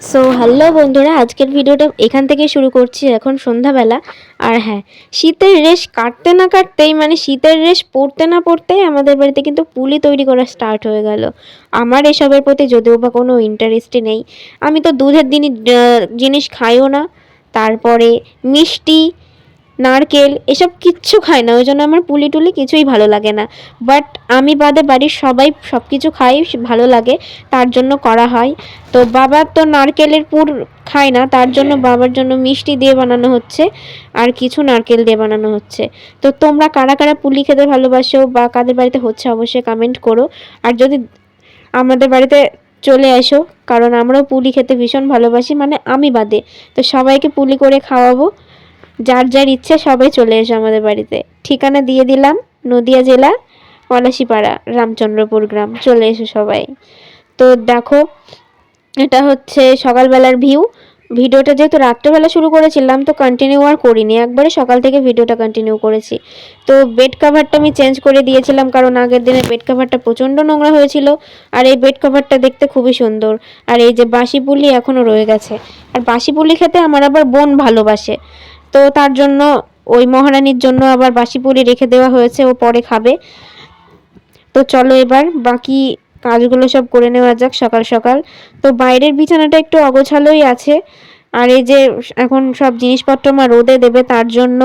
So hello বন্ধুরা, আজকের ভিডিওটা এখান থেকে শুরু করছি, এখন সন্ধ্যাবেলা। আর হ্যাঁ শীতের রেশ কাটতে না কাটতেই মানে শীতের রেশ পড়তে না পড়তেই আমাদের বাড়িতে কিন্তু পুলি তৈরি করা স্টার্ট হয়ে গেল। আমার এসবের প্রতি যদিও বা কোনো ইন্টারেস্টই নেই। আমি তো দুধের দিনই জিনিস খাইও না। তারপরে মিষ্টি নারকেল, এসব কিচ্ছু খায় না ওই জন্য আমার পুলি টুলি কিছুই ভালো লাগে না। বাট আমি বাদে বাড়ির সবাই সব কিছু খাই, ভালো লাগে, তার জন্য করা হয়। তো বাবা তো নারকেলের পুর খায় না, তার জন্য বাবার জন্য মিষ্টি দিয়ে বানানো হচ্ছে, আর কিছু নারকেল দিয়ে বানানো হচ্ছে। তো তোমরা কারা কারা পুলি খেতে ভালোবাসো বা কাদের বাড়িতে হচ্ছে অবশ্যই কমেন্ট করো। আর যদি আমাদের বাড়িতে চলে আসো কারণ আমরাও পুলি খেতে ভীষণ ভালোবাসি মানে আমি বাদে। তো সবাইকে পুলি করে খাওয়াবো। যার যার ইচ্ছে সবাই চলে এসো আমাদের বাড়িতে। ঠিকানা দিয়ে দিলাম, নদিয়া জেলা পলাশিপাড়া, রামচন্দ্রপুর গ্রাম। চলে এসো সবাই। তো দেখো, এটা হচ্ছে সকালবেলার ভিউ। ভিডিওটা যেহেতু রাত্রেবেলা শুরু করেছিলাম, তো কন্টিনিউ আর করিনি। একবারে সকাল থেকে ভিডিওটা কন্টিনিউ করেছি। তো বেড কাভারটা আমি চেঞ্জ করে দিয়েছিলাম, কারণ আগের দিনে বেড কাভারটা প্রচণ্ড নোংরা হয়েছিল। আর এই বেড কাভারটা দেখতে খুবই সুন্দর। আর এই যে বাসি পুলি এখনও রয়ে গেছে। আর বাসি পুলি খেতে আমার আবার বোন ভালোবাসে। তো তার জন্য ওই মহারানীর জন্য আবার বাসি পুরি রেখে দেওয়া হয়েছে, ও পরে খাবে। তো চলো এবার বাকি কাজগুলো সব করে নেওয়া যাক সকাল সকাল। তো বাইরের বিছানাটা একটু অগোছালোই আছে। আর এই যে এখন সব জিনিসপত্র মা রোদে দেবে, তার জন্য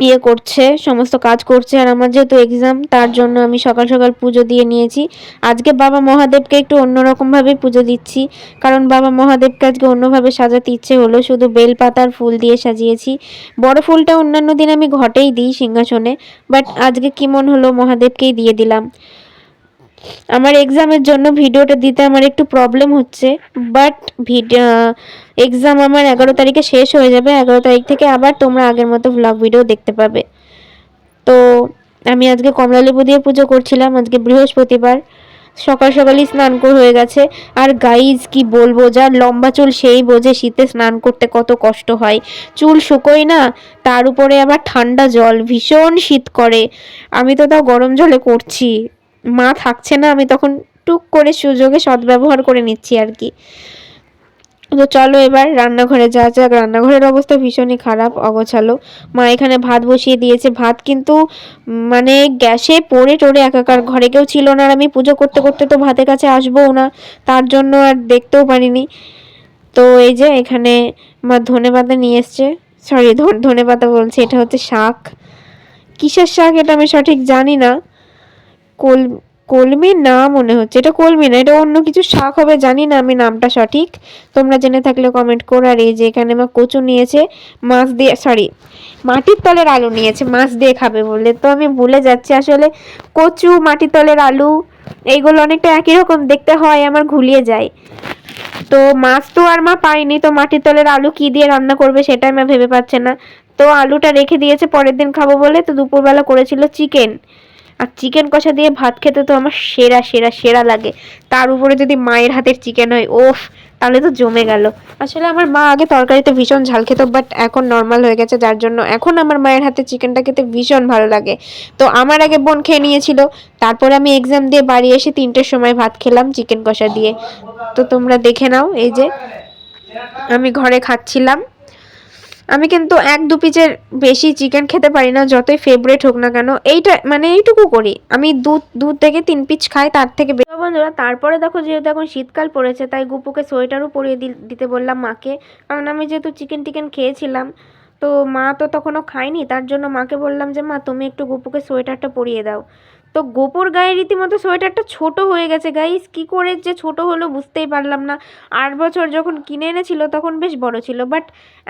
ইয়ে করছে, সমস্ত কাজ করছে। আর আমার যেহেতু এক্সাম তার জন্য আমি সকাল সকাল পুজো দিয়ে নিয়েছি। আজকে বাবা মহাদেবকে একটু অন্যরকমভাবে পুজো দিচ্ছি। কারণ বাবা মহাদেবকে আজকে অন্যভাবে সাজাতে ইচ্ছে হলো। শুধু বেলপাতার ফুল দিয়ে সাজিয়েছি। বড় ফুলটা অন্যান্য দিন আমি ঘটেই দিই সিংহাসনে। বাট আজকে কি মন হলো মহাদেবকেই দিয়ে দিলাম। আমার এক্সামের জন্য ভিডিওটা দিতে আমার একটু প্রবলেম হচ্ছে বাট ভিডিও এক্সাম আমার এগারো তারিখে শেষ হয়ে যাবে, এগারো তারিখ থেকে আবার তোমরা আগের মতো ভ্লগ ভিডিও দেখতে পাবে। তো আমি আজকে কমলালেবু দিয়ে পুজো করছিলাম, আজকে বৃহস্পতিবার, সকাল সকালই স্নান করে হয়ে গেছে। আর গাইজ কি বলব, যার লম্বা চুল সেই বোঝে শীতে স্নান করতে কত কষ্ট হয়। চুল শুকোয় না, তার উপরে আবার ঠান্ডা জল, ভীষণ শীত করে। আমি তো তাও গরম জলে করছি। মা থাকছে না, আমি তখন টুক করে সুযোগে সদ্ব্যবহার করে নিচ্ছি আর কি। তো চলো এবার রান্নাঘরে যা যাক। রান্নাঘরের অবস্থা ভীষণই খারাপ, অগোছালো। মা এখানে ভাত বসিয়ে দিয়েছে। ভাত কিন্তু মানে গ্যাসে পড়ে টড়ে একাকার। ঘরে কেউ ছিল না আর আমি পুজো করতে করতে তো ভাতের কাছে আসবোও না। তার জন্য আর দেখতেও পারিনি। তো এই যে এখানে মা ধনে পাতা নিয়ে এসছে। সরি ধনে পাতা বলছে। এটা হচ্ছে শাক। কিসের শাক? এটা আমি সঠিক জানি না। কল, কলমি না মনে হচ্ছে। এটা কলমি না, এটা অন্য কিছু শাক হবে, জানি না আমি নামটা সঠিক। তোমরা জেনে থাকলে কমেন্ট করো। আর এই যে এখানে মা কচু নিয়েছে, মাছ দিয়ে সরি মাটির তলের আলু নিয়েছে, মাছ দিয়ে খাবে বলে। তো আমি ভুলে যাচ্ছি আসলে, কচু, মাটির তলের আলু, এইগুলো অনেকটা একই রকম, দেখতে হয়, আমার ঘুলিয়ে যায়। তো মাছ তো আর মা পাইনি, তো মাটির তলের আলু কি দিয়ে রান্না করবে সেটাই মা ভেবে পাচ্ছে না। তো আলুটা রেখে দিয়েছে, পরের দিন খাব বলে, তো দুপুরবেলা করেছিল চিকেন। আর চিকেন কষা দিয়ে ভাত খেতে তো আমার সেরা সেরা সেরা লাগে। তার উপরে যদি মায়ের হাতের চিকেন হয়, ওফ, তাহলে তো জমে গেল। আসলে আমার মা আগে তরকারিতে ভীষণ ঝাল খেত বাট এখন নর্মাল হয়ে গেছে, যার জন্য এখন আমার মায়ের হাতে চিকেনটা খেতে ভীষণ ভালো লাগে। তো আমার আগে বোন খেয়ে নিয়েছিল, তারপর আমি এক্সাম দিয়ে বাড়ি এসে তিনটের সময় ভাত খেলাম চিকেন কষা দিয়ে। তো তোমরা দেখে নাও, এই যে আমি ঘরে খাচ্ছিলাম। আমি কিন্তু এক দু পিচের বেশি চিকেন খেতে পারি না, যতই ফেভারেট হোক না কেন। এইটা মানে এইটুকু করি। আমি দু দু থেকে তিন পিচ খাই, তার থেকে বন্ধুরা, তারপরে দেখো যেহেতু এখন শীতকাল পড়েছে, তাই গুপুকে সোয়েটারও পরিয়ে দিতে বললাম মাকে। কারণ আমি যেহেতু চিকেন টিকেন খেয়েছিলাম, তো মা তো তখনও খায়নি, তার জন্য মাকে বললাম যে, মা, তুমি একটু গুপুকে সোয়েটারটা পরিয়ে দাও। তো গোপুর গায়ে রীতিমতো সোয়েটারটা ছোট হয়ে গেছে গাইস কি করে যে ছোট হলো বুঝতেই পারলাম না। আট বছর যখন কিনে এনেছিল তখন বেশ বড় ছিল বাট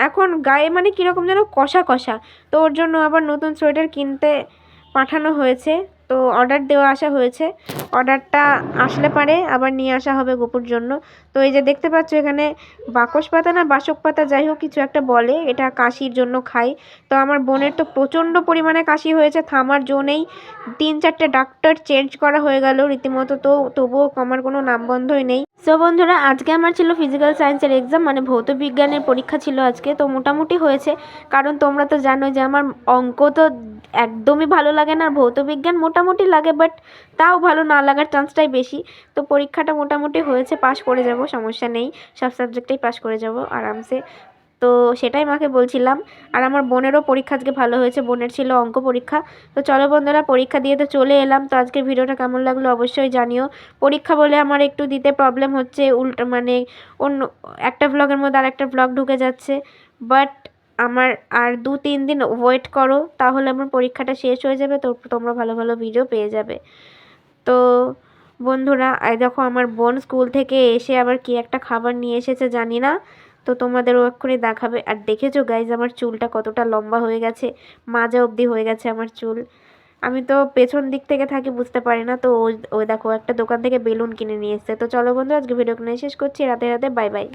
এখন গায়ে মানে কীরকম যেন কষা কষা। তো ওর জন্য আবার নতুন সোয়েটার কিনতে পাঠানো হয়েছে, তো অর্ডার দেওয়া আসা হয়েছে। অর্ডারটা আসলে পারে, আবার নিয়ে আসা হবে গোপুর জন্য। তো এই যে দেখতে পাচ্ছ এখানে বাকস পাতা না বাসক পাতা, যাই হোক কিছু একটা বলে, এটা কাশির জন্য খাই। তো আমার বোনের তো প্রচণ্ড পরিমাণে কাশি হয়েছে, থামার জো নেই। তিন চারটে ডাক্তার চেঞ্জ করা হয়ে গেল, রীতিমতো তো তবুও আমার কোনো নামবন্ধই নেই। সো বন্ধুরা, আজকে আমার ছিল ফিজিক্যাল সায়েন্সের এক্সাম মানে ভৌত বিজ্ঞানের পরীক্ষা ছিল আজকে, তো মোটামুটি হয়েছে। কারণ তোমরা তো জানো যে আমার অঙ্ক তো একদমই ভালো লাগে না, আর ভৌত বিজ্ঞান মোটামুটি লাগে বাট তাও ভালো না লাগার চান্সটাই বেশি। তো পরীক্ষাটা মোটামুটি হয়েছে, পাশ করে যাব। সমস্যা নেই। সব সাবজেক্টেই পাশ করে যাব আরামসে। তো সেটাই মাকে বলছিলাম। আর আমার বোনেরও পরীক্ষা আজকে ভালো হয়েছে, বোনের ছিল অঙ্ক পরীক্ষা। তো চলো বন্ধুরা, পরীক্ষা দিয়ে তো চলে এলাম। তো আজকের ভিডিওটা কেমন লাগল অবশ্যই জানিও। পরীক্ষা বলে আমার একটু দিতে প্রবলেম হচ্ছে, উল্টো মানে অন্য একটা ব্লগের মধ্যে আর একটা ব্লগ ঢুকে যাচ্ছে। বাট আমার আর দু, তিন দিন ওয়েট করো, তাহলে আমার পরীক্ষাটা শেষ হয়ে যাবে, তো তোমরা ভালো ভালো ভিডিও পেয়ে যাবে। তো বন্ধুরা, এই দেখো আমার বোন স্কুল থেকে এসে আবার কি একটা খাবার নিয়ে এসেছে জানি না। তো তোমাদেরও এক্ষুনি দেখাবে। আর দেখেছ গাইজ আমার চুলটা কতটা লম্বা হয়ে গেছে? মাজা অবধি হয়ে গেছে আমার চুল। আমি তো পেছন দিক থেকে থাকি, বুঝতে পারি না। তো ওই ওই দেখো একটা দোকান থেকে বেলুন কিনে নিয়ে এসছে। তো চলো বন্ধু আজকে ভিডিও কিনে শেষ করছি। রাতে রাতে বাই বাই